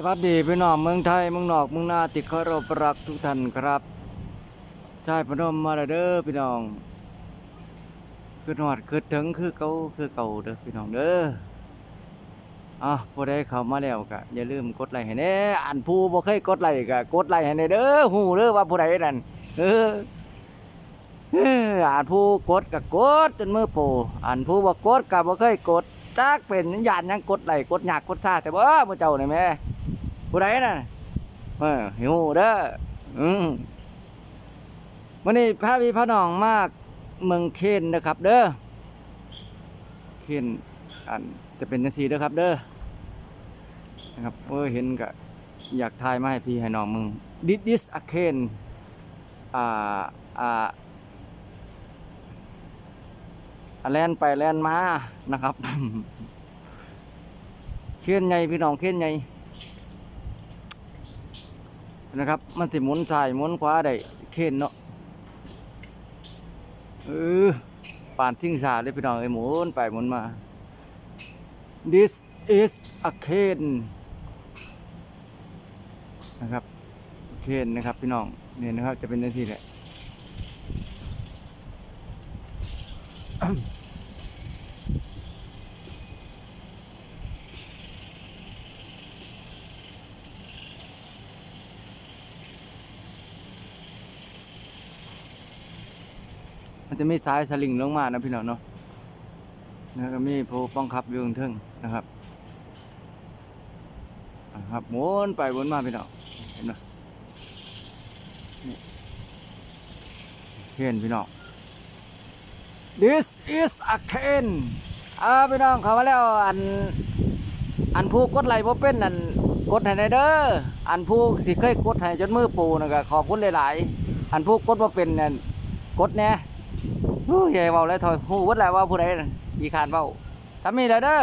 สวัสดีพี่น้องเมืองไทยเมืองนอกเมืองนาติดเคารพรักทุกท่านครับชายพนมมาเด้อพี่น้องคือหอดคือถึงคือเก่าคือเก่าเด้อพี่น้องเด้ออะผู้ใดเข้ามาแล้วก็อย่าลืมกดไลค์ให้แน่อันผู้บ่เคยกดไลค์ก็กดไลค์ให้แน่เด้อฮู้เด้อว่าผู้ใดนั่นเออเอออ่านผู้กดก็กดจนมือโปอ่านผู้บ่กดก็บ่เคยกดจักเป็นญาติหยังกดไลค์กดยากกดซาแต่บ่มื้อเจ้านี่แม่ ผู้ใดน่ะเออหิวเด้ออืมวันนี้พระพี่พระน้องมากเมืองเคนนะครับ เด้อเคนอันจะเป็นจังซี่เด้อครับ เด้อนะครับเออเห็นก็อยากทายมาให้พี่ให้น้องมึง This is a Ken อ่าอ่าแล่นไปแล่นมานะครับเคนใหญ่พี่น้องเคนใหญ่ นะครับ มันสิหมุนซ้ายหมุนขวาได้เข็นเนาะเออป่านซิ่งสาเลยพี่น้องเอ้หมุนไปหมุนมา this is a cane นะครับเคนนะครับพี่น้องเนี่ยนะครับจะเป็นอย่างนี้แหละ มันจะมีสายสลิงลงมานะพี่น้องเนาะแล้วก็มีโพป้องคับอยู่ข้างเทิงนะครับอ่าครับหมุนไปหมุนมาพี่น้องเห็นไหมนี่เคนพี่น้อง this is a can อ่าพี่น้องเขามาแล้วอันอันผู้กดไลค์บ่เป็นอันกดให้ในเด้ออันผู้ที่เคยกดให้จนมือปูนะก็ขอบคุณหลายๆ อันผู้กดบ่เป็นนั่นกดแหน่ฮู้ใหญ่เบาแล้วถอยหูวัดแล้วว่าผู้ใดอีคานเบาทำมีแล้วเด้อ